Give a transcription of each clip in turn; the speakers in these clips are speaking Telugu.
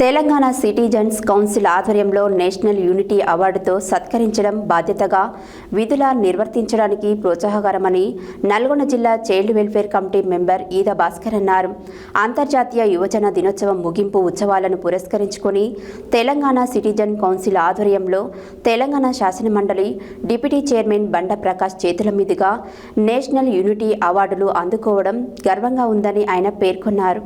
తెలంగాణ సిటిజన్స్ కౌన్సిల్ ఆధ్వర్యంలో నేషనల్ యూనిటీ అవార్డుతో సత్కరించడం బాధ్యతగా విధుల నిర్వర్తించడానికి ప్రోత్సాహకరమని నల్గొండ జిల్లా child welfare committee member Eeda Bhaskar అన్నారు. అంతర్జాతీయ యువజన దినోత్సవం ముగింపు ఉత్సవాలను పురస్కరించుకొని తెలంగాణ సిటిజన్ కౌన్సిల్ ఆధ్వర్యంలో తెలంగాణ శాసనమండలి డిప్యూటీ చైర్మన్ బండ ప్రకాష్ చేతుల మీదుగా నేషనల్ యూనిటీ అవార్డులు అందుకోవడం గర్వంగా ఉందని ఆయన పేర్కొన్నారు.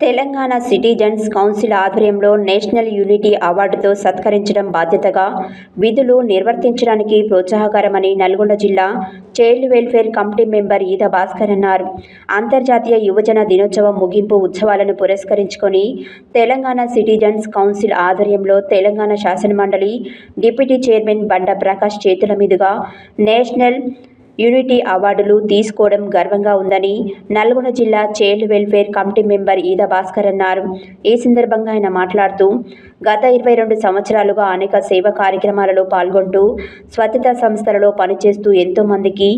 తెలంగాణ సిటిజన్స్ కౌన్సిల్ ఆధ్వర్యంలో నేషనల్ యూనిటీ అవార్డుతో సత్కరించడం బాధ్యతగా విధులు నిర్వర్తించడానికి ప్రోత్సాహకరమని నల్గొండ జిల్లా child welfare committee member Eeda Bhaskar అన్నారు. అంతర్జాతీయ యువజన దినోత్సవం ముగింపు ఉత్సవాలను పురస్కరించుకొని తెలంగాణ సిటిజన్స్ కౌన్సిల్ ఆధ్వర్యంలో తెలంగాణ శాసనమండలి డిప్యూటీ చైర్మన్ బండ ప్రకాష్ చేతుల మీదుగా నేషనల్ యూనిటీ అవార్డులు తీసుకోవడం గర్వంగా ఉందని నల్గొండ జిల్లా child welfare committee member Eeda Bhaskar అన్నారు. ఈ సందర్భంగా ఆయన మాట్లాడుతూ గత ఇరవై రెండు సంవత్సరాలుగా అనేక సేవా కార్యక్రమాలలో పాల్గొంటూ స్వచ్ఛత సంస్థలలో పనిచేస్తూ ఎంతోమందికి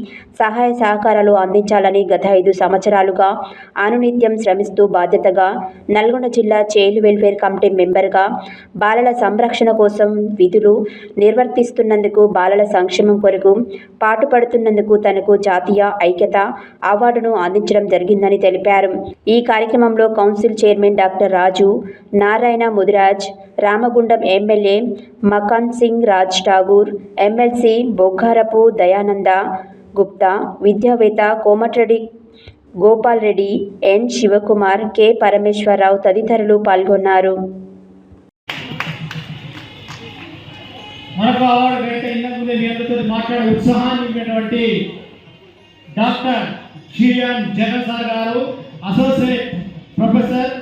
సహాయ సహకారాలు అందించాలని గత ఐదు సంవత్సరాలుగా అనునిత్యం శ్రమిస్తూ బాధ్యతగా నల్గొండ జిల్లా చైల్డ్ వెల్ఫేర్ కమిటీ మెంబర్గా బాలల సంరక్షణ కోసం విధులు నిర్వర్తిస్తున్నందుకు బాలల సంక్షేమం కొరకు పాటుపడుతున్నందుకు తనకు జాతీయ ఐక్యత అవార్డును అందించడం జరిగిందని తెలిపారు. ఈ కార్యక్రమంలో council chairman doctor Raju Narayana Mudiraj Ramagundam MLA Makan Singh Raj Thakur MLC Boggarapu Dayananda Gupta విద్యావేత్త కోమటిరెడ్డి గోపాల్ రెడ్డి ఎన్ శివకుమార్ కె పరమేశ్వరరావు తదితరులు పాల్గొన్నారు. మనకు అవార్డు వేట ఇంతకు ముందే మీ అందరితో మాట్లాడే ఉత్సాహాన్ని ఇచ్చినటువంటి డాక్టర్ శ్రీయాన్ జగన్సార్ గారు associate professor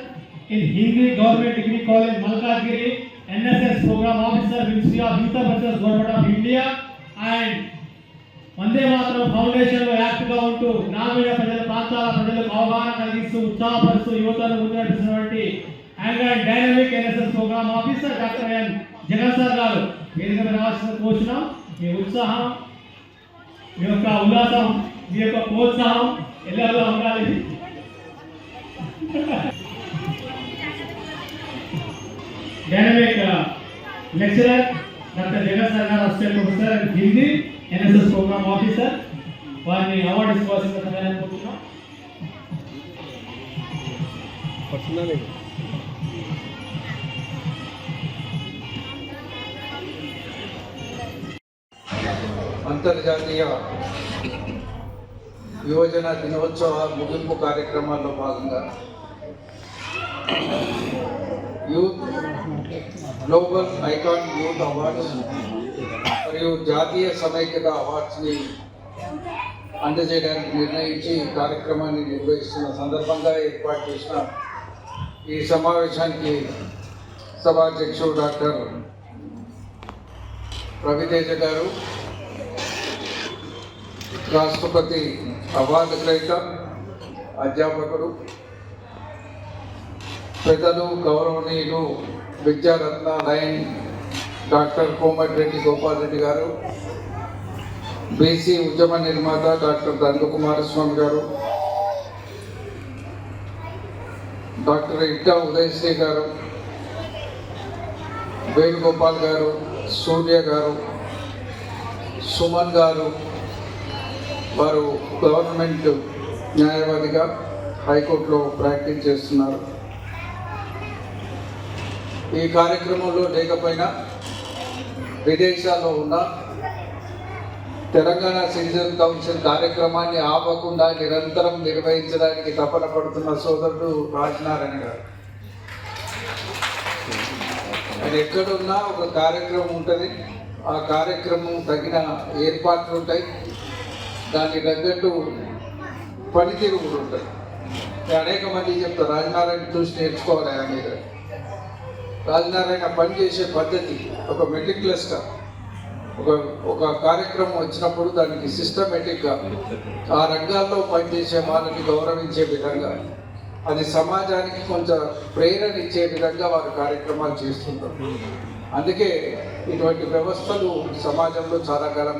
in Hindi government degree college Malkajgiri NSS programme officer ministry of youth affairs government of India and Vande Mataram ఫౌండేషన్లో యాక్టివ్గా ఉంటూ గ్రామీణ ప్రజల ప్రాంతాల ప్రజలకు అవగాహన కలిగిస్తూ ఉత్సాహపరుస్తూ యువతను ముందు young and dynamic NSS programme officer doctor N Jagan sir గారు. వేదిక రాసిన రావాల్సిన మీ ఉత్సాహం మీ యొక్క ఉల్లాసం మీ యొక్క ప్రోత్సాహం ఎల్లరిలో ఉండాలి. Dynamic lecturer doctor Jagan sir గారు assistant professor Hindi NSS programme officer వారిని అవార్డు ఇవ్వాల్సిన సమయాన్ని కోరుతున్నాం అంతర్జాతీయ యువజన దినోత్సవ ముగింపు కార్యక్రమాల్లో భాగంగా youth global icon youth awards మరియు జాతీయ సమైక్యత అవార్డ్స్ని అందజేయడానికి నిర్ణయించి ఈ కార్యక్రమాన్ని నిర్వహిస్తున్న సందర్భంగా ఏర్పాటు చేసిన ఈ సమావేశానికి సభాధ్యక్షుడు డాక్టర్ రవితేజ గారు రాష్ట్రపతి అవార్డు గ్రహీత అధ్యాపకుడు పెద్దలు గౌరవనీయులు Vidyaratna lion doctor Komatireddy Gopal Reddy garu BC ఉద్యమ నిర్మాత డాక్టర్ దండు కుమారస్వామి గారు డాక్టర్ ఇట్టా ఉదయశ్రీ గారు వేణుగోపాల్ గారు సూర్య గారు సుమన్ గారు వారు గవర్నమెంట్ న్యాయవాదిగా హైకోర్టులో ప్రాక్టీస్ చేస్తున్నారు. ఈ కార్యక్రమంలో లేకపోయినా విదేశాల్లో ఉన్న తెలంగాణ సిటిజన్ కౌన్సిల్ కార్యక్రమాన్ని ఆపకుండా నిరంతరం నిర్వహించడానికి తపన పడుతున్న సోదరుడు రాజనారాయణ గారు. ఆయన ఎక్కడున్నా ఒక కార్యక్రమం ఉంటుంది. ఆ కార్యక్రమం తగిన ఏర్పాట్లు ఉంటాయి. దానికి తగ్గట్టు పనితీరు కూడా ఉంటుంది. అనేక మంది చెప్తారు రాజనారాయణ చూసి నేర్చుకోవాలి ఆయన మీద. రాజనారాయణ పనిచేసే పద్ధతి ఒక మెటిక్యులస్గా ఒక ఒక కార్యక్రమం వచ్చినప్పుడు దానికి సిస్టమేటిక్గా ఆ రంగాల్లో పనిచేసే వాళ్ళని గౌరవించే విధంగా అది సమాజానికి కొంచెం ప్రేరణ ఇచ్చే విధంగా వారు కార్యక్రమాలు చేస్తుంటారు. అందుకే ఇటువంటి వ్యవస్థలు సమాజంలో చాలా కాలం